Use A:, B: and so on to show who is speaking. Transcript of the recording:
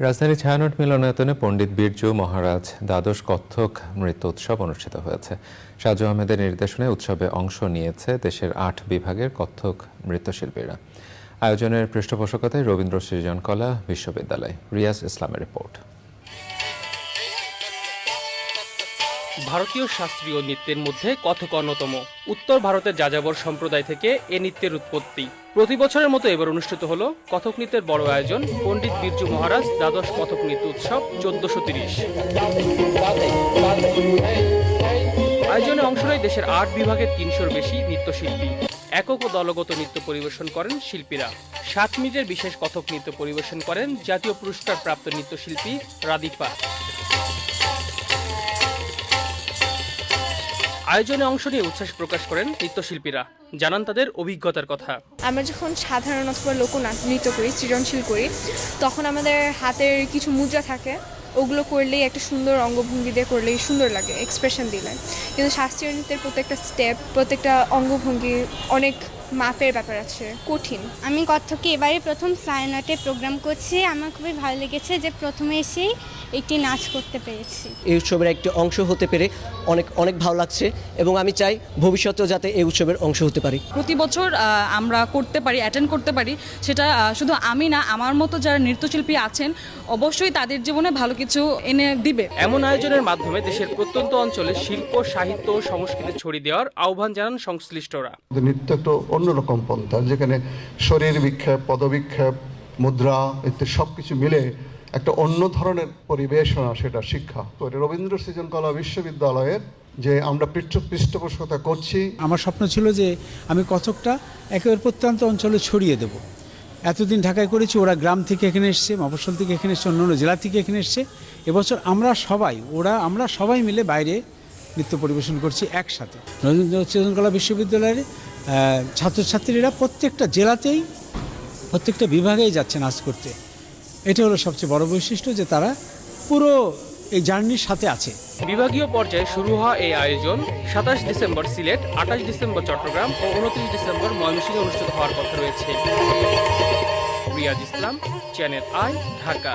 A: রাজধানী ছায়ানট মিলনায়তনে পণ্ডিত বীরজু মহারাজ দ্বাদশ কত্থক নৃত্য উৎসব অনুষ্ঠিত হয়েছে। সাজু আহমেদের নির্দেশনায় উৎসবে অংশ নিয়েছে দেশের আট বিভাগের কত্থক নৃত্যশিল্পীরা। আয়োজনের পৃষ্ঠপোষকতায় রবীন্দ্র সৃজন কলা বিশ্ববিদ্যালয়। রিয়াজ ইসলামের রিপোর্ট।
B: ভারতীয় শাস্ত্রীয় নৃত্যের মধ্যে কথক অন্যতম। উত্তর ভারতের যাযাবর সম্প্রদায় থেকে এ নৃত্যের উৎপত্তি। প্রতি বছরের মতো এবার অনুষ্ঠিত হলো কথক নৃত্যের বড় আয়োজন পণ্ডিত বীরজু মহারাজ দ্বাদশ কথক নৃত্য উৎসব চোদ্দশো তিরিশ। আয়োজনে অংশ নেয় দেশের আট বিভাগের তিনশোর বেশি নৃত্যশিল্পী। একক ও দলগত নৃত্য পরিবেশন করেন শিল্পীরা। সাত মিনিটের বিশেষ কথক নৃত্য পরিবেশন করেন জাতীয় পুরস্কার প্রাপ্ত নৃত্যশিল্পী রাদিফা। আয়োজনে অংশ নিয়ে উচ্ছ্বাস প্রকাশ করেন নৃত্যশিল্পীরা। জানান তাদের অভিজ্ঞতার কথা।
C: আমরা যখন সাধারণ অথবা লোকনাচ নৃত্য করি, সৃজনশীল করি, তখন আমাদের হাতের কিছু মুদ্রা থাকে। ওগুলো করলেই একটা সুন্দর অঙ্গভঙ্গি দিয়ে করলেই সুন্দর লাগে এক্সপ্রেশন দিলে। কিন্তু শাস্ত্রীয় নৃত্যের প্রত্যেকটা স্টেপ প্রত্যেকটা অঙ্গভঙ্গি অনেক মাপের ব্যাপার আছে কঠিন।
D: আমি কত্থকে এবারে প্রথম সায়নাটে প্রোগ্রাম করছি। আমার খুবই ভালো লেগেছে যে প্রথমে এসেই একটি নাচ করতে পেরেছি।
E: এই উৎসবের একটি অংশ হতে পেরে অনেক অনেক ভালো লাগছে এবং আমি চাই ভবিষ্যতেও যাতে এই উৎসবের অংশ হতে পারি।
F: প্রতি বছর আহ, আমরা করতে পারি অ্যাটেন্ড করতে পারি। সেটা শুধু আমি না আমার মতো যারা নৃত্যশিল্পী আছেন অবশ্যই তাদের জীবনে ভালো কিছু এনে দিবে।
B: এমন আয়োজনের মাধ্যমে দেশের প্রত্যন্ত অঞ্চলে শিল্প সাহিত্য ও সংস্কৃতি ছড়িয়ে দেওয়ার আহ্বান জানান সংশ্লিষ্টরা।
G: নৃত্য একটু অন্যরকম পন্থা, যেখানে শরীর বিক্ষেপ, পদবিক্ষেপ, মুদ্রা ইত্যাদি সব কিছু মিলে একটা অন্য ধরনের পরিবেশনা সেটা শিক্ষা। তো রবীন্দ্র সৃজন কলা বিশ্ববিদ্যালয়ের যে আমরা পৃষ্ঠ, পৃষ্ঠপোষকতা করছি।
H: আমার স্বপ্ন ছিল যে আমি কথকটা একেবারে প্রত্যন্ত অঞ্চলে ছড়িয়ে দেব। এতদিন ঢাকায় করেছি, ওরা গ্রাম থেকে এখানে এসছে মফস্বল থেকে এখানে এসছে অন্য অন্য জেলা থেকে এখানে এসছে। এবছর আমরা সবাই, ওরা, আমরা সবাই মিলে বাইরে নৃত্য পরিবেশন করছি একসাথে। রবীন্দ্র চেতনকলা বিশ্ববিদ্যালয়ের ছাত্রছাত্রীরা প্রত্যেকটা জেলাতেই, প্রত্যেকটা বিভাগেই যাচ্ছে নাচ করতে। এটা হলো সবচেয়ে বড় বৈশিষ্ট্য যে তারা পুরো এই জার্নির সাথে আছে।
B: বিভাগীয় পর্যায়ে শুরু হওয়া এই আয়োজন সাতাশ ডিসেম্বর সিলেট, আঠাশ ডিসেম্বর চট্টগ্রাম ও উনত্রিশ ডিসেম্বর ময়মনসিংহে অনুষ্ঠিত হওয়ার কথা রয়েছে। Riaz Islam, channel I, Dhaka.